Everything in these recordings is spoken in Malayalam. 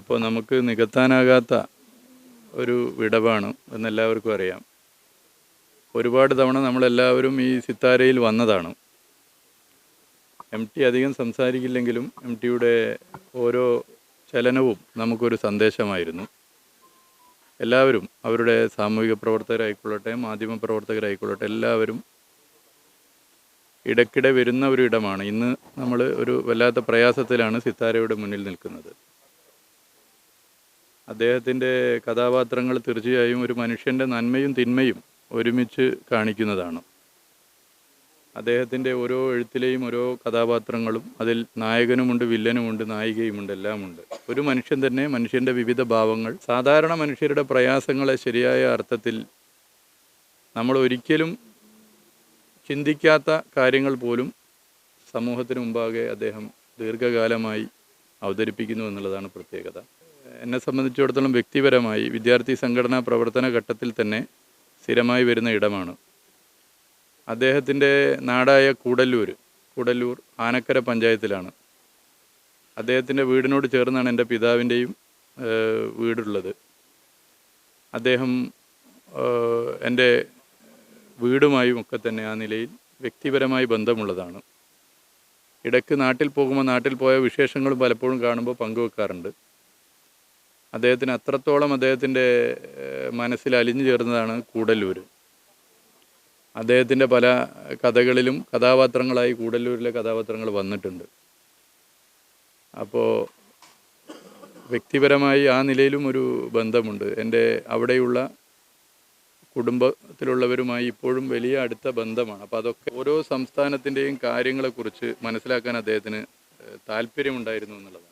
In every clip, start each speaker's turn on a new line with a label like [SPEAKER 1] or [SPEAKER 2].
[SPEAKER 1] അപ്പോൾ നമുക്ക് നികത്താനാകാത്ത ഒരു വിടവാണ് എന്നെല്ലാവർക്കും അറിയാം. ഒരുപാട് തവണ നമ്മളെല്ലാവരും ഈ സിത്താരയിൽ വന്നതാണ്. എം ടി അധികം സംസാരിക്കില്ലെങ്കിലും എം ടിയുടെ ഓരോ ചലനവും നമുക്കൊരു സന്ദേശമായിരുന്നു. എല്ലാവരും അവരുടെ സാമൂഹിക പ്രവർത്തകരായിക്കൊള്ളട്ടെ മാധ്യമ പ്രവർത്തകരായിക്കൊള്ളട്ടെ എല്ലാവരും ഇടയ്ക്കിടെ വരുന്ന ഒരു ഇടമാണ്. ഇന്ന് നമ്മൾ ഒരു വല്ലാത്ത പ്രയാസത്തിലാണ് സിത്താരയുടെ മുന്നിൽ നിൽക്കുന്നത്. അദ്ദേഹത്തിന്റെ കഥാപാത്രങ്ങൾ തീർച്ചയായും ഒരു മനുഷ്യന്റെ നന്മയും തിന്മയും ഒരുമിച്ച് കാണിക്കുന്നതാണ്. അദ്ദേഹത്തിന്റെ ഓരോ എഴുത്തിലെയും ഓരോ കഥാപാത്രങ്ങളും അതിൽ നായകനുമുണ്ട് വില്ലനുമുണ്ട് നായികയുമുണ്ട് എല്ലാമുണ്ട്. ഒരു മനുഷ്യൻ തന്നെ മനുഷ്യന്റെ വിവിധ ഭാവങ്ങൾ സാധാരണ മനുഷ്യരുടെ പ്രയാസങ്ങളെ ശരിയായ അർത്ഥത്തിൽ നമ്മൾ ഒരിക്കലും ചിന്തിക്കാത്ത കാര്യങ്ങൾ പോലും സമൂഹത്തിന് മുമ്പാകെ അദ്ദേഹം ദീർഘകാലമായി അവതരിപ്പിക്കുന്നു എന്നുള്ളതാണ് പ്രത്യേകത. എന്നെ സംബന്ധിച്ചിടത്തോളം വ്യക്തിപരമായി വിദ്യാർത്ഥി സംഘടനാ പ്രവർത്തന ഘട്ടത്തിൽ തന്നെ സ്ഥിരമായി വരുന്ന ഇടമാണ്. അദ്ദേഹത്തിന്റെ നാടായ കൂടല്ലൂർ കൂടല്ലൂർ ആനക്കര പഞ്ചായത്തിലാണ്. അദ്ദേഹത്തിന്റെ വീടിനോട് ചേർന്നാണ് എന്റെ പിതാവിന്റെയും വീടുള്ളത്. അദ്ദേഹം എന്റെ വീടുമായും ഒക്കെ തന്നെ ആ നിലയിൽ വ്യക്തിപരമായി ബന്ധമുള്ളതാണ്. ഇടയ്ക്ക് നാട്ടിൽ പോകുമ്പോൾ നാട്ടിൽ പോയ വിശേഷങ്ങളും പലപ്പോഴും കാണുമ്പോൾ പങ്കുവെക്കാറുണ്ട്. അദ്ദേഹത്തിന് അത്രത്തോളം അദ്ദേഹത്തിന്റെ മനസ്സിൽ അലിഞ്ഞു ചേർന്നതാണ് കൂടല്ലൂർ അദ്ദേഹത്തിന്റെ പല കഥകളിലും കഥാപാത്രങ്ങളായി കൂടല്ലൂരിലെ കഥാപാത്രങ്ങൾ വന്നിട്ടുണ്ട്. അപ്പോൾ വ്യക്തിപരമായി ആ നിലയിലും ഒരു ബന്ധമുണ്ട്. എന്റെ അവിടെയുള്ള കുടുംബത്തിലുള്ളവരുമായി ഇപ്പോഴും വലിയ അടുത്ത ബന്ധമാണ്. അപ്പോൾ അതൊക്കെ ഓരോ സംസ്ഥാനത്തിന്റെയും കാര്യങ്ങളെക്കുറിച്ച് മനസ്സിലാക്കാൻ അദ്ദേഹത്തിന് താല്പര്യമുണ്ടായിരുന്നു എന്നുള്ളതാണ്.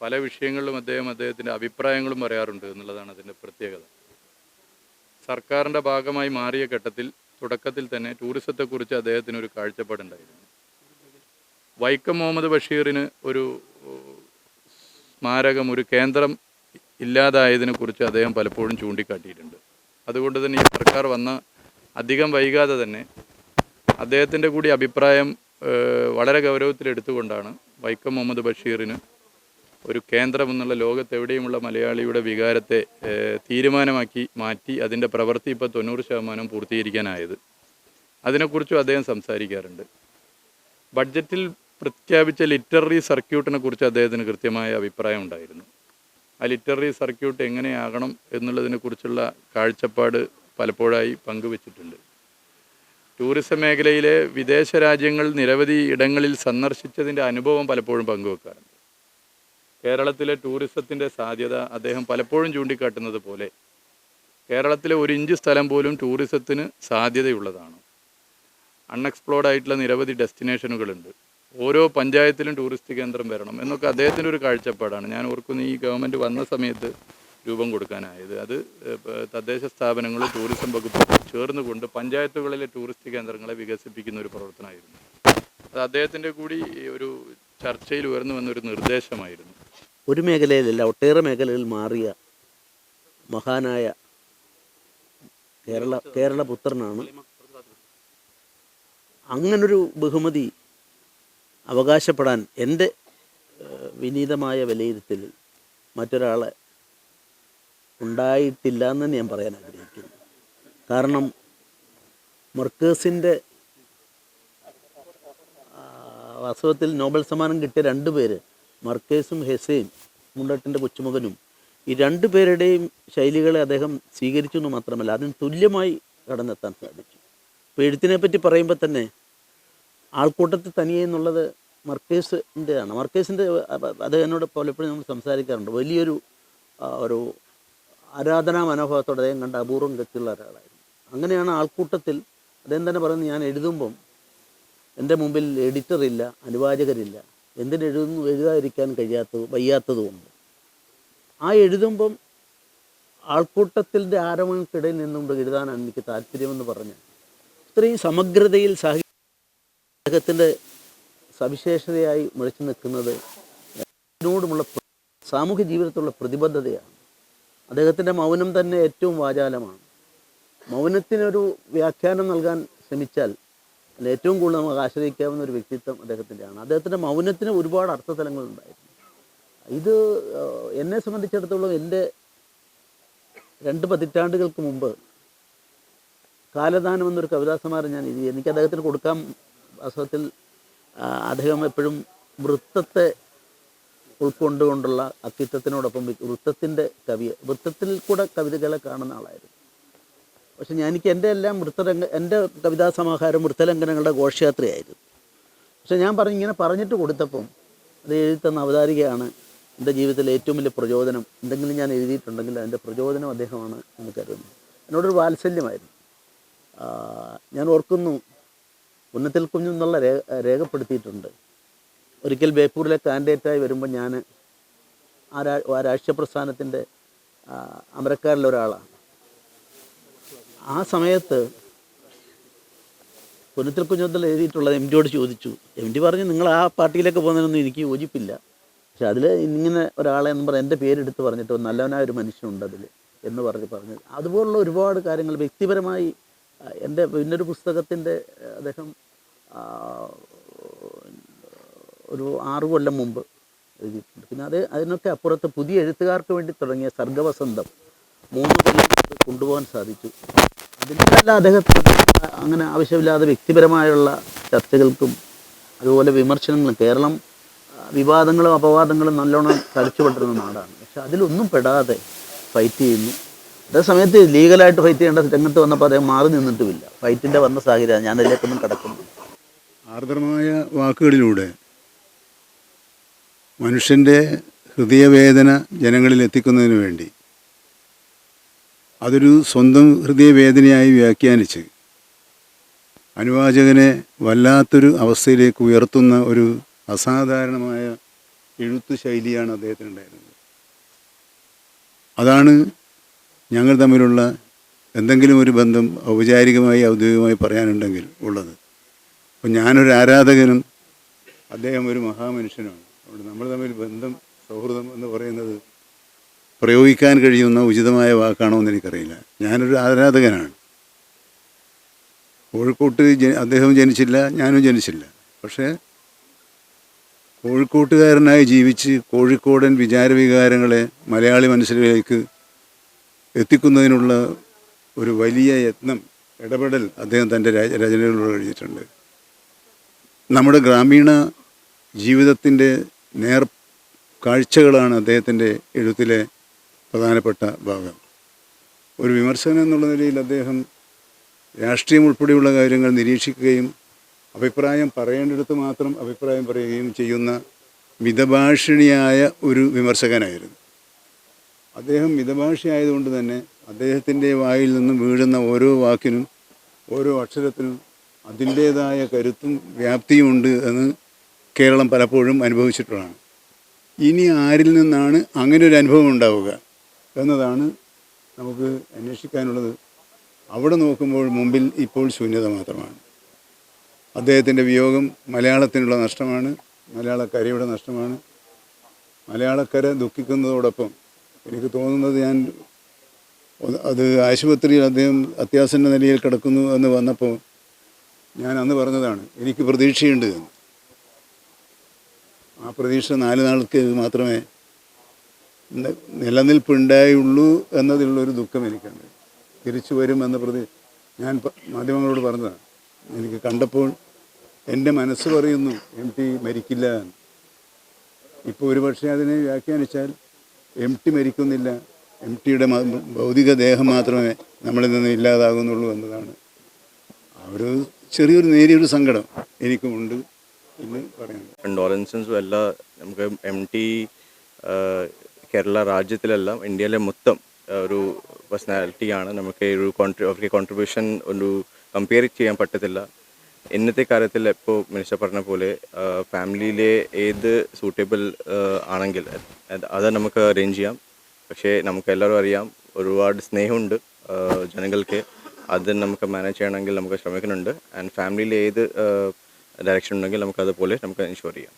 [SPEAKER 1] പല വിഷയങ്ങളിലും അദ്ദേഹം അദ്ദേഹത്തിന്റെ അഭിപ്രായങ്ങളും പറയാറുണ്ട് എന്നുള്ളതാണ് അതിന്റെ പ്രത്യേകത. സർക്കാരിന്റെ ഭാഗമായി മാറിയ ഘട്ടത്തിൽ തുടക്കത്തിൽ തന്നെ ടൂറിസത്തെക്കുറിച്ച് അദ്ദേഹത്തിന് ഒരു കാഴ്ചപ്പാടുണ്ടായിരുന്നു വൈക്കം മുഹമ്മദ് ബഷീറിന് ഒരു സ്മാരകം ഒരു കേന്ദ്രം ഇല്ലാതായതിനെ കുറിച്ച് അദ്ദേഹം പലപ്പോഴും ചൂണ്ടിക്കാട്ടിയിട്ടുണ്ട്. അതുകൊണ്ട് തന്നെ ഈ സർക്കാർ വന്ന അധികം വൈകാതെ തന്നെ അദ്ദേഹത്തിന്റെ കൂടി അഭിപ്രായം വളരെ ഗൗരവത്തിലെടുത്തുകൊണ്ടാണ് വൈക്കം മുഹമ്മദ് ബഷീറിന് ഒരു കേന്ദ്രം എന്നുള്ള ലോകത്തെവിടെയുമുള്ള മലയാളിയുടെ വികാരത്തെ തീരുമാനമാക്കി മാറ്റി അതിന്റെ പ്രവൃത്തി ഇപ്പോൾ തൊണ്ണൂറ് ശതമാനം പൂർത്തീകരിക്കാനായത്. അതിനെക്കുറിച്ചും അദ്ദേഹം സംസാരിക്കാറുണ്ട്. ബഡ്ജറ്റിൽ പ്രഖ്യാപിച്ച ലിറ്റററി സർക്യൂട്ടിനെ കുറിച്ച് അദ്ദേഹത്തിന് കൃത്യമായ അഭിപ്രായം ഉണ്ടായിരുന്നു. ആ ലിറ്റററി സർക്യൂട്ട് എങ്ങനെയാകണം എന്നുള്ളതിനെക്കുറിച്ചുള്ള കാഴ്ചപ്പാട് പലപ്പോഴായി പങ്കുവച്ചിട്ടുണ്ട്. ടൂറിസം മേഖലയിലെ വിദേശ രാജ്യങ്ങൾ നിരവധി ഇടങ്ങളിൽ സന്ദർശിച്ചതിന്റെ അനുഭവം പലപ്പോഴും പങ്കുവെക്കാറുണ്ട്. കേരളത്തിലെ ടൂറിസത്തിന്റെ സാധ്യത അദ്ദേഹം പലപ്പോഴും ചൂണ്ടിക്കാട്ടുന്നത് പോലെ കേരളത്തിലെ ഒരു ഇഞ്ച് സ്ഥലം പോലും ടൂറിസത്തിന് സാധ്യതയുള്ളതാണ്. അൺഎക്സ്പ്ലോർഡ് ആയിട്ടുള്ള നിരവധി ഡെസ്റ്റിനേഷനുകളുണ്ട്. ഓരോ പഞ്ചായത്തിലും ടൂറിസ്റ്റ് കേന്ദ്രം വരണം എന്നൊക്കെ അദ്ദേഹത്തിന്റെ ഒരു കാഴ്ചപ്പാടാണ്. ഞാൻ ഓർക്കുന്നു ഈ ഗവൺമെന്റ് വന്ന സമയത്ത് രൂപം കൊടുക്കാനായത്. അത് തദ്ദേശ സ്ഥാപനങ്ങൾ ടൂറിസം വകുപ്പ് ചേർന്നുകൊണ്ട് പഞ്ചായത്തുകളിലെ ടൂറിസ്റ്റ് കേന്ദ്രങ്ങളെ വികസിപ്പിക്കുന്ന ഒരു പ്രവർത്തനമായിരുന്നു. അത് അദ്ദേഹത്തിന്റെ കൂടി ഒരു ചർച്ചയിൽ ഉയർന്നു വന്നൊരു നിർദ്ദേശമായിരുന്നു.
[SPEAKER 2] ഒരു മേഖലയിലല്ല ഒട്ടേറെ മേഖലകളിൽ മാറിയ മഹാനായ കേരള കേരള പുത്രനാണ്. അങ്ങനൊരു ബഹുമതി അവകാശപ്പെടാൻ എന്റെ വിനീതമായ വിലയിരുത്തൽ മറ്റൊരാളെ ഉണ്ടായിട്ടില്ല എന്ന് തന്നെ ഞാൻ പറയാൻ ആഗ്രഹിക്കുന്നു. കാരണം മർക്കേഴ്സിന്റെ വാസ്തവത്തിൽ നോബൽ സമ്മാനം കിട്ടിയ രണ്ട് പേര് മർക്കേസും ഹെസയും മുണ്ടട്ടിന്റെ കൊച്ചുമകനും ഈ രണ്ടു പേരുടെയും ശൈലികളെ അദ്ദേഹം സ്വീകരിച്ചു എന്ന് മാത്രമല്ല അതിന് തുല്യമായി കടന്നെത്താൻ സാധിച്ചു. ഇപ്പോൾ എഴുത്തിനെ പറ്റി പറയുമ്പോൾ തന്നെ ആൾക്കൂട്ടത്തിൽ തനിയെ എന്നുള്ളത് മർക്കേസിന്റെതാണ് മർക്കേസിന്റെ അദ്ദേഹത്തിനോട് പലപ്പോഴും നമ്മൾ സംസാരിക്കാറുണ്ട്. വലിയൊരു ഒരു ആരാധനാ മനോഭാവത്തോടെ അദ്ദേഹം കണ്ട അപൂർവം ഗതിയുള്ള ഒരാളായിരുന്നു. അങ്ങനെയാണ് ആൾക്കൂട്ടത്തിൽ അദ്ദേഹം തന്നെ പറയുന്നത് ഞാൻ എഴുതുമ്പം എന്റെ മുമ്പിൽ എഡിറ്ററില്ല അനുവാചകരില്ല എന്തിന് എഴുതുന്നു എഴുതാതിരിക്കാൻ കഴിയാത്തത് വയ്യാത്തതുകൊണ്ട്. ആ എഴുതുമ്പം ആൾക്കൂട്ടത്തിന്റെ ആരവങ്ങൾക്കിടയിൽ നിന്നുകൊണ്ട് എഴുതാനാണ് എനിക്ക് താല്പര്യമെന്ന് പറഞ്ഞ് ഇത്രയും സമഗ്രതയിൽ സാഹിത്യത്തിന്റെ സവിശേഷതയായി മുഴച്ചു നിൽക്കുന്നത് അതിനോടുമുള്ള സാമൂഹ്യ ജീവിതത്തിലുള്ള പ്രതിബദ്ധതയാണ്. അദ്ദേഹത്തിന്റെ മൗനം തന്നെ ഏറ്റവും വാചാലമാണ്. മൗനത്തിനൊരു വ്യാഖ്യാനം നൽകാൻ ശ്രമിച്ചാൽ അതിൽ ഏറ്റവും കൂടുതൽ നമുക്ക് ആശ്രയിക്കാവുന്ന ഒരു വ്യക്തിത്വം അദ്ദേഹത്തിന്റെയാണ്. അദ്ദേഹത്തിന്റെ മൗനത്തിന് ഒരുപാട് അർത്ഥതലങ്ങളുണ്ടായിരുന്നു. ഇത് എന്നെ സംബന്ധിച്ചിടത്തോളം എന്റെ രണ്ട് പതിറ്റാണ്ടുകൾക്ക് മുമ്പ് കാലദാനം എന്നൊരു കവിതാ സമാരം ഞാൻ എഴുതി. എനിക്ക് അദ്ദേഹത്തിന് കൊടുക്കാൻ വാസ്തവത്തിൽ അദ്ദേഹം എപ്പോഴും വൃത്തത്തെ ഉൾക്കൊണ്ടുകൊണ്ടുള്ള അക്കിത്തത്തിനോടൊപ്പം വൃത്തത്തിന്റെ കവി വൃത്തത്തിൽ കൂടെ കവിതകളെ കാണുന്ന ആളായിരുന്നു. പക്ഷെ ഞാൻ എനിക്ക് എന്റെ എല്ലാം വൃത്തരംഗ എന്റെ കവിതാ സമാഹാരം വൃത്തലംഘനങ്ങളുടെ ഘോഷയാത്രയായിരുന്നു. പക്ഷെ ഞാൻ പറഞ്ഞു ഇങ്ങനെ പറഞ്ഞിട്ട് കൊടുത്തപ്പം അത് എഴുതിത്തന്ന തന്ന അവതാരികയാണ് എന്റെ ജീവിതത്തിലെ ഏറ്റവും വലിയ പ്രചോദനം. എന്തെങ്കിലും ഞാൻ എഴുതിയിട്ടുണ്ടെങ്കിൽ അതിന്റെ പ്രചോദനം അദ്ദേഹമാണ് എന്ന് കരുതുന്നു. എന്നോടൊരു വാത്സല്യമായിരുന്നു. ഞാൻ ഓർക്കുന്നു ഉന്നത്തിൽ കുഞ്ഞെന്നുള്ള രേ രേഖപ്പെടുത്തിയിട്ടുണ്ട്. ഒരിക്കൽ ബേപ്പൂരിലെ കാൻഡിഡേറ്റായി വരുമ്പോൾ ഞാൻ ആ രാഷ്ട്രീയ പ്രസ്ഥാനത്തിന്റെ അമരക്കാരിൽ ഒരാളാണ് ആ സമയത്ത് പുനത്തിൽ കുഞ്ഞത്തിൽ എഴുതിയിട്ടുള്ളത് എം ഡിയോട് ചോദിച്ചു. എം ഡി പറഞ്ഞു നിങ്ങൾ ആ പാർട്ടിയിലേക്ക് പോകുന്നതിനൊന്നും എനിക്ക് യോജിപ്പില്ല. പക്ഷെ അതിൽ ഇങ്ങനെ ഒരാളെ എന്ന് പറഞ്ഞാൽ എന്റെ പേരെടുത്ത് പറഞ്ഞിട്ട് നല്ലവനായ ഒരു മനുഷ്യനുണ്ട് അതിൽ എന്ന് പറഞ്ഞ് പറഞ്ഞു അതുപോലുള്ള ഒരുപാട് കാര്യങ്ങൾ വ്യക്തിപരമായി എന്റെ പിന്നൊരു പുസ്തകത്തിന്റെ അദ്ദേഹം ഒരു ആറ് കൊല്ലം മുമ്പ് എഴുതിയിട്ടുണ്ട്. പിന്നെ അത് അതിനൊക്കെ അപ്പുറത്ത് പുതിയ എഴുത്തുകാർക്ക് വേണ്ടി തുടങ്ങിയ സർഗവസന്തം മൂന്ന് കൊല്ലം കൊണ്ട് കൊണ്ടുപോകാൻ സാധിച്ചു. അതിനെല്ലാം അദ്ദേഹത്തെ അങ്ങനെ ആവശ്യമില്ലാതെ വ്യക്തിപരമായുള്ള ചർച്ചകൾക്കും അതുപോലെ വിമർശനങ്ങളും കേരളം വിവാദങ്ങളും അപവാദങ്ങളും നല്ലോണം തളിച്ചുപെട്ടിരുന്ന നാടാണ്. പക്ഷെ അതിലൊന്നും പെടാതെ ഫൈറ്റ് ചെയ്യുന്നു. അതേ സമയത്ത് ലീഗലായിട്ട് ഫൈറ്റ് ചെയ്യേണ്ട രംഗത്ത് വന്നപ്പോൾ അദ്ദേഹം മാറി നിന്നിട്ടുമില്ല. ഫൈറ്റിന്റെ വന്ന സാഹചര്യം ഞാൻ അതിലേക്കൊന്നും കടക്കുന്നു
[SPEAKER 3] ആർദ്രമായ വാക്കുകളിലൂടെ മനുഷ്യന്റെ ഹൃദയവേദന ജനങ്ങളിൽ എത്തിക്കുന്നതിന് വേണ്ടി അതൊരു സ്വന്തം ഹൃദയവേദനയായി വ്യാഖ്യാനിച്ച് അനുവാചകനെ വല്ലാത്തൊരു അവസ്ഥയിലേക്ക് ഉയർത്തുന്ന ഒരു അസാധാരണമായ എഴുത്തു ശൈലിയാണ് അദ്ദേഹത്തിനുണ്ടായിരുന്നത്. അതാണ് ഞങ്ങൾ തമ്മിലുള്ള എന്തെങ്കിലും ഒരു ബന്ധം ഔപചാരികമായി ഔദ്യോഗികമായി പറയാനുണ്ടെങ്കിൽ ഉള്ളത്. അപ്പം ഞാനൊരു ആരാധകനും അദ്ദേഹം ഒരു മഹാമനുഷ്യനുമാണ്. അതുകൊണ്ട് നമ്മൾ തമ്മിൽ ബന്ധം സൗഹൃദം എന്ന് പറയുന്നത് പ്രയോഗിക്കാൻ കഴിയുന്ന ഉചിതമായ വാക്കാണോ എന്ന് എനിക്കറിയില്ല. ഞാനൊരു ആരാധകനാണ്. കോഴിക്കോട്ട് അദ്ദേഹം ജനിച്ചില്ല ഞാനും ജനിച്ചില്ല. പക്ഷേ കോഴിക്കോട്ടുകാരനായി ജീവിച്ച് കോഴിക്കോടൻ വിചാരവികാരങ്ങളെ മലയാളി മനസ്സിലേക്ക് എത്തിക്കുന്നതിനുള്ള ഒരു വലിയ യത്നം ഇടപെടൽ അദ്ദേഹം തന്റെ രച രചനകളിലൂടെ കഴിഞ്ഞിട്ടുണ്ട് നമ്മുടെ ഗ്രാമീണ ജീവിതത്തിന്റെ നേർ കാഴ്ചകളാണ് അദ്ദേഹത്തിന്റെ എഴുത്തിലെ പ്രധാനപ്പെട്ട ഭാഗം. ഒരു വിമർശനം എന്നുള്ള നിലയിൽ അദ്ദേഹം രാഷ്ട്രീയം ഉൾപ്പെടെയുള്ള കാര്യങ്ങൾ നിരീക്ഷിക്കുകയും അഭിപ്രായം പറയേണ്ടിടത്ത് മാത്രം അഭിപ്രായം പറയുകയും ചെയ്യുന്ന മിതഭാഷിണിയായ ഒരു വിമർശകനായിരുന്നു. അദ്ദേഹം മിതഭാഷയായതുകൊണ്ട് തന്നെ അദ്ദേഹത്തിന്റെ വായിൽ നിന്നും വീഴുന്ന ഓരോ വാക്കിനും ഓരോ അക്ഷരത്തിനും അതിന്റേതായ കരുത്തും വ്യാപ്തിയും ഉണ്ട് എന്ന് കേരളം പലപ്പോഴും അനുഭവിച്ചിട്ടുള്ളതാണ്. ഇനി ആരിൽ നിന്നാണ് അങ്ങനെ ഒരു അനുഭവം ഉണ്ടാവുക? എന്നതാണ് നമുക്ക് അന്വേഷിക്കാനുള്ളത്. അവിടെ നോക്കുമ്പോൾ മുമ്പിൽ ഇപ്പോൾ ശൂന്യത മാത്രമാണ്. അദ്ദേഹത്തിന്റെ വിയോഗം മലയാളത്തിനുള്ള നഷ്ടമാണ് മലയാളക്കരയുടെ നഷ്ടമാണ്. മലയാളക്കര ദുഃഖിക്കുന്നതോടൊപ്പം എനിക്ക് തോന്നുന്നത് ഞാൻ അത് ആശുപത്രിയിൽ അദ്ദേഹം അത്യാസന്ന നിലയിൽ കിടക്കുന്നു എന്ന് വന്നപ്പോൾ ഞാൻ അന്ന് പറഞ്ഞതാണ് എനിക്ക് പ്രതീക്ഷയുണ്ട് എന്ന്. ആ പ്രതീക്ഷ നാല് നാൾക്ക് മാത്രമേ നിലനിൽപ്പുണ്ടായുള്ളൂ എന്നതിലുള്ളൊരു ദുഃഖം എനിക്കുണ്ട്. തിരിച്ചു വരുമെന്ന പ്രതി ഞാൻ മാധ്യമങ്ങളോട് പറഞ്ഞതാണ്. എനിക്ക് കണ്ടപ്പോൾ എന്റെ മനസ്സ് പറയുന്നു എം ടി മരിക്കില്ല എന്ന്. ഇപ്പോൾ ഒരുപക്ഷെ അതിനെ വ്യാഖ്യാനിച്ചാൽ എം ടി മരിക്കുന്നില്ല. എം ടിയുടെ ഭൗതിക ദേഹം മാത്രമേ നമ്മളിൽ നിന്ന് ഇല്ലാതാകുന്നുള്ളൂ എന്നതാണ്. ആ ഒരു ചെറിയൊരു നേരിയൊരു സങ്കടം എനിക്കുമുണ്ട് എന്ന് പറയുന്നത്
[SPEAKER 4] കണ്ടോളൻസൻസും എല്ലാം നമുക്ക് എം ടി കേരള രാജ്യത്തിലെല്ലാം ഇന്ത്യയിലെ മൊത്തം ഒരു പേഴ്സണാലിറ്റിയാണ് നമുക്ക് ഒരു കോൺട്രി അവർക്ക് കോൺട്രിബ്യൂഷൻ ഒരു കമ്പയർ ചെയ്യാൻ പറ്റത്തില്ല. ഇന്നത്തെ കാര്യത്തിൽ ഇപ്പോൾ മിനിസ്റ്റർ പറഞ്ഞ പോലെ ഫാമിലിയിലെ ഏത് സൂട്ടബിൾ ആണെങ്കിൽ അത് നമുക്ക് അറേഞ്ച് ചെയ്യാം. പക്ഷേ നമുക്ക് എല്ലാവരും അറിയാം ഒരുപാട് സ്നേഹമുണ്ട് ജനങ്ങൾക്ക്. അത് നമുക്ക് മാനേജ് ചെയ്യണമെങ്കിൽ നമുക്ക് ശ്രമിക്കുന്നുണ്ട്. ആൻഡ് ഫാമിലിയിൽ ഏത് ഡയറക്ഷൻ ഉണ്ടെങ്കിൽ നമുക്ക് അതുപോലെ നമുക്ക് എൻഷുർ ചെയ്യാം.